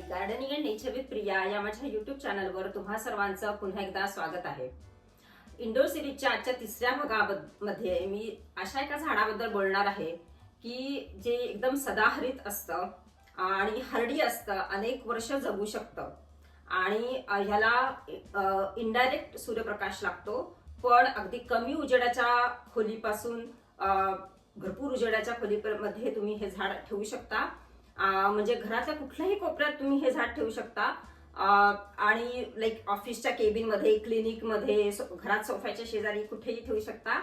Gardening and nature with Priya या माझ्या YouTube चॅनलवर तुम्हा सर्वांचं पुन्हा एकदा स्वागत आहे. इंडोर सिरीजच्या आजच्या तिसऱ्या भागामध्ये मी अशा एका झाडाबद्दल बोलणार आहे की जे एकदम सदाहरित असतं आणि हरडी असतं अनेक वर्ष जगू शकतं. आणि ह्याला इनडायरेक्ट सूर्यप्रकाश लागतो पण अगदी कमी उजेडाच्या खोलीपासून भरपूर उजेडाच्या खोलीमध्ये तुम्ही हे झाड ठेवू शकता. म्हणजे घराच्या कुठल्याही कोपऱ्यात तुम्ही हे झाड ठेवू शकता. आणि लाईक ऑफिसच्या केबिनमध्ये क्लिनिकमध्ये घरात सोफ्याच्या शेजारी कुठेही ठेवू शकता.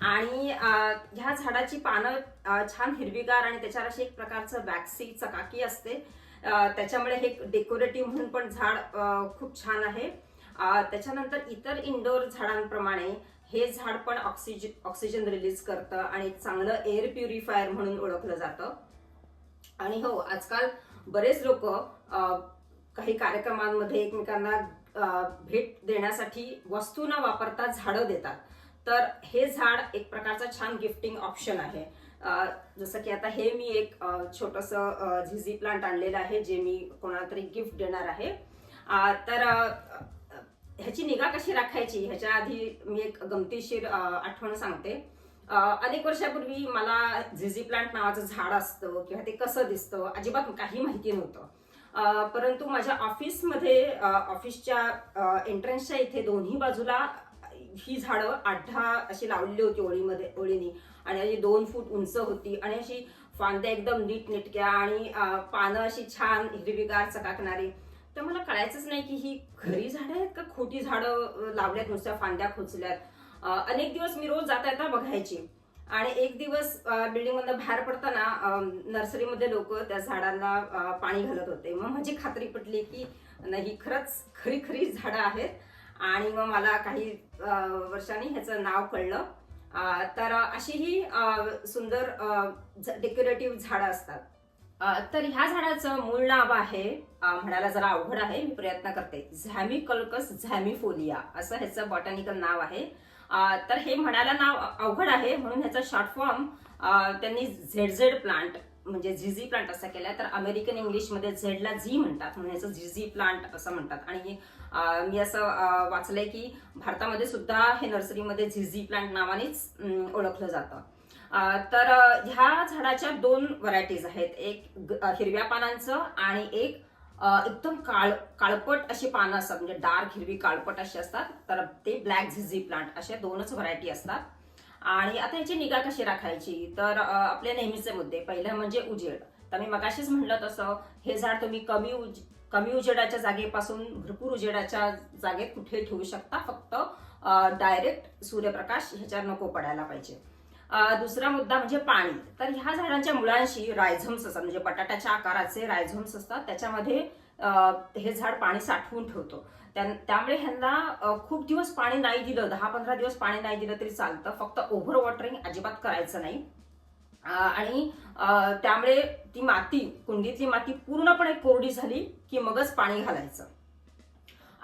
आणि ह्या झाडाची पानं छान हिरवीगार आणि त्याच्यावर अशी एक प्रकारचं वॅक्सी चकाकी असते. त्याच्यामुळे हे डेकोरेटिव्ह म्हणून पण झाड खूप छान आहे. त्याच्यानंतर इतर इंडोर झाडांप्रमाणे हे झाड पण ऑक्सिजन ऑक्सिजन रिलीज करतं आणि चांगलं एअर प्युरिफायर म्हणून ओळखलं जातं. आणि हो आजकाल बरेच लोक काही कार्यक्रमांमध्ये एकमेकांना भेट देण्यासाठी वस्तू न वापरता झाडं देतात. तर हे झाड एक प्रकारचा छान गिफ्टिंग ऑप्शन आहे. जसं की आता हे मी एक छोटस झिझी प्लांट आणलेलं आहे जे मी कोणाला तरी गिफ्ट देणार आहे. तर ह्याची निगा कशी राखायची? ह्याच्या आधी मी एक गमतीशीर आठवण सांगते. अनेक वर्षापूर्वी मला झिझी प्लांट नावाचं झाड असतं किंवा ते कसं दिसतं अजिबात काही माहिती नव्हतं. परंतु माझ्या ऑफिसमध्ये ऑफिसच्या एंट्रन्सच्या इथे दोन्ही बाजूला ही झाडं आठ अशी लावलेली होती ओळीमध्ये ओळीनी. आणि अशी दोन फूट उंच होती आणि अशी फांद्या एकदम नीट नेटक्या आणि पानं अशी छान हिरवीगार चकाकणारी. तर मला कळायचंच नाही की ही खरी झाडं आहेत का खोटी झाडं लावल्यात नुसत्या फांद्या खोचल्यात. अनेक दिवस मी रोज जाता येता बघायची. आणि एक दिवस बिल्डिंग मधनं बाहेर पडताना नर्सरीमध्ये लोक त्या झाडांना पाणी घालत होते. मग माझी खात्री पटली की नाही खरंच खरी खरी झाडं आहेत. आणि मग मला काही वर्षांनी ह्याचं नाव कळलं. तर अशी ही सुंदर डेकोरेटिव्ह झाडं असतात. तर ह्या झाडाचं मूळ नाव आहे म्हणायला जरा अवघड आहे मी प्रयत्न करते. झॅमिकल्कस झॅमिफोलिया असं ह्याचं बॉटॅनिकल नाव आहे. तर हे म्हणायला नाव अवघड आहे. म्हणून ह्याचा शॉर्ट फॉर्म त्यांनी झेड झेड प्लांट म्हणजे झिझी प्लांट असा केलाय. तर अमेरिकन इंग्लिशमध्ये झेडला झी म्हणतात. म्हणून ह्याचं झिझी प्लांट असं म्हणतात. आणि मी असं वाचलंय की भारतामध्ये सुद्धा हे नर्सरीमध्ये झिझी प्लांट नावानेच ओळखलं जातं. तर ह्या झाडाच्या दोन व्हरायटीज आहेत. एक हिरव्या पानांचं आणि एक एकदम काळ काळपट अशी पानं असतात म्हणजे डार्क हिरवी काळपट अशी असतात तर ते ब्लॅक झिझी प्लांट अशा दोनच व्हरायटी असतात. आणि आता याची निगा कशी राखायची? तर आपले नेहमीचे मुद्दे. पहिलं म्हणजे उजेड. तर मी मगाशीच म्हणलं तसं हे झाड तुम्ही कमी उज कमी उजेडाच्या जागेपासून भरपूर उजेडाच्या जागेत कुठे ठेवू शकता? फक्त डायरेक्ट सूर्यप्रकाश ह्याच्यावर नको पडायला पाहिजे. दुसरा मुद्दा म्हणजे पाणी. तर ह्या झाडांच्या मुळांशी रायझम्स असतात. म्हणजे बटाट्याच्या आकाराचे रायझम्स असतात. त्याच्यामध्ये हे झाड पाणी साठवून ठेवतो. त्यामुळे ह्यांना खूप दिवस पाणी नाही दिलं दहा पंधरा दिवस पाणी नाही दिलं तरी चालतं. फक्त ओव्हर वॉटरिंग अजिबात करायचं नाही. आणि त्यामुळे ती माती कुंडीतली माती पूर्णपणे कोरडी झाली की मगच पाणी घालायचं.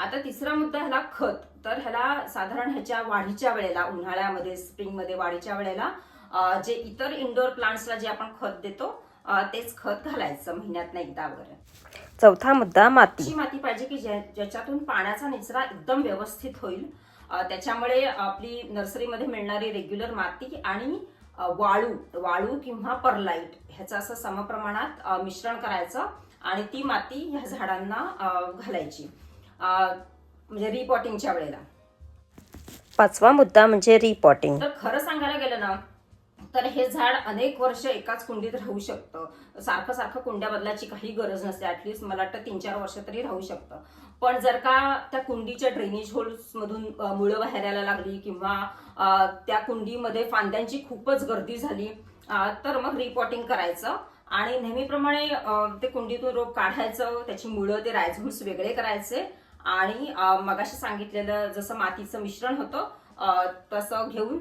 आता तिसरा मुद्दा ह्याला खत. तर ह्याला साधारण ह्याच्या वाढीच्या वेळेला उन्हाळ्यामध्ये स्प्रिंगमध्ये वाढीच्या वेळेला जे इतर इंडोर प्लांट्सला जे आपण खत देतो तेच खत घालायचं महिन्यात एकदा वगैरे. चौथा मुद्दा माती. अशी माती पाहिजे की ज्या- ज्याच्यातून पाण्याचा निचरा एकदम व्यवस्थित होईल. त्याच्यामुळे आपली नर्सरीमध्ये मिळणारी रेग्युलर माती आणि वाळू वाळू किंवा परलाईट ह्याचं असं समप्रमाणात मिश्रण करायचं आणि ती माती ह्या झाडांना घालायची. म्हणजे रिपॉटिंगच्या वेळेला. पाचवा मुद्दा म्हणजे रिपॉटिंग तर खरं सांगायला गेलं ना तर हे झाड अनेक वर्ष एकाच कुंडीत राहू शकतं. सारखं सारखं कुंड्या बदलायची काही गरज नसते. ऍटलिस्ट मला वाटतं तीन चार वर्ष तरी राहू शकतं. पण जर का त्या कुंडीच्या ड्रेनेज होल्स मधून अ, मुळं बाहेर यायला लागली किंवा त्या कुंडीमध्ये फांद्यांची खूपच गर्दी झाली तर मग रिपॉटिंग करायचं. आणि नेहमीप्रमाणे ते कुंडीतून रोप काढायचं त्याची मुळं ते रायझोम्स वेगळे करायचे. आणि मगाशी सांगितलेलं जसं मातीचं मिश्रण होतं तसं घेऊन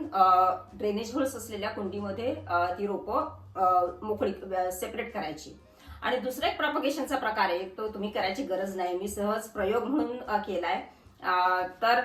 ड्रेनेज होल्स असलेल्या कुंडीमध्ये ती रोपं मोकळी सेपरेट करायची. आणि दुसरा एक प्रॉपगेशनचा प्रकार आहे तो तुम्ही करायची गरज नाही. मी सहज प्रयोग म्हणून केलाय. तर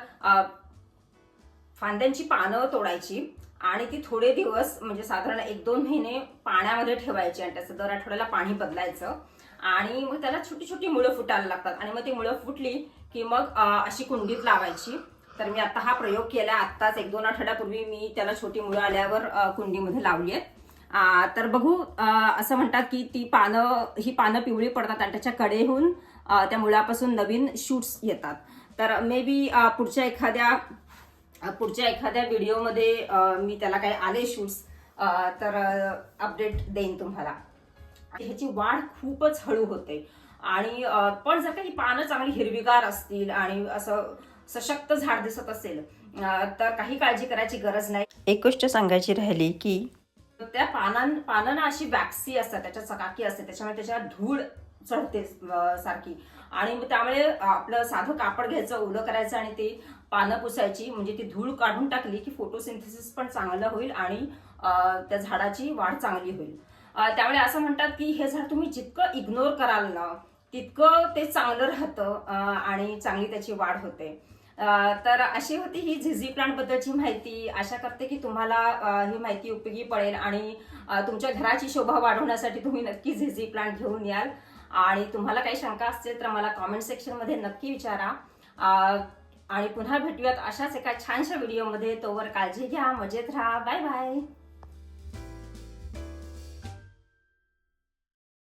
फांद्यांची पानं तोडायची आणि ती थोडे दिवस म्हणजे साधारण एक दोन महिने पाण्यामध्ये ठेवायची आणि त्याचं दर आठवड्याला पाणी बदलायचं. आणि मग त्याला छोटी छोटी मुळं फुटायला लागतात. आणि मग ती मुळं फुटली की मग अशी कुंडीत लावायची. तर मी आता हा प्रयोग केला आत्ताच एक दोन आठवड्यापूर्वी मी त्याला छोटी मुळं आल्यावर कुंडीमध्ये लावली आहेत. तर बघू असं म्हणतात की ती पानं ही पानं पिवळी पडतात आणि त्याच्या कडेहून त्या मुळापासून नवीन शूट्स येतात. तर मे बी पुढच्या एखाद्या पुढच्या एखाद्या व्हिडिओमध्ये मी त्याला काही आले शूट्स तर अपडेट देईन तुम्हाला. ह्याची वाढ खूपच हळू होते. आणि पण जर का ही पानं चांगली हिरवीगार असतील आणि असं सशक्त झाड दिसत असेल तर काही काळजी करायची गरज नाही. एक गोष्ट सांगायची राहिली की त्या पानां पानांना अशी वॅक्सी असतात त्याच्या चकाकी असते त्याच्यामुळे त्याच्यावर धूळ चढते सारखी. आणि त्यामुळे आपलं साधं कापड घ्यायचं ओलं करायचं आणि ते पानं पुसायची म्हणजे ती धूळ काढून टाकली की फोटोसिंथेसिस पण चांगलं होईल आणि त्या झाडाची वाढ चांगली होईल. त्यामुळे असं म्हणतात की हे झाड तुम्ही जितकं इग्नोर कराल ना तितकं ते चांगलं राहतं आणि चांगली त्याची वाढ होते. तर अशी होती ही झिझी प्लांट बद्दलची माहिती. आशा करते की तुम्हाला ही माहिती उपयोगी पडेल आणि तुमच्या घराची शोभा वाढवण्यासाठी तुम्ही नक्की झिझी प्लांट घेऊन याल. आणि तुम्हाला काही शंका असतील तर मला कॉमेंट सेक्शनमध्ये नक्की विचारा. आणि पुन्हा भेटूयात अशाच एका छानशा व्हिडिओमध्ये तोवर काळजी घ्या मजेत राहा. Bye bye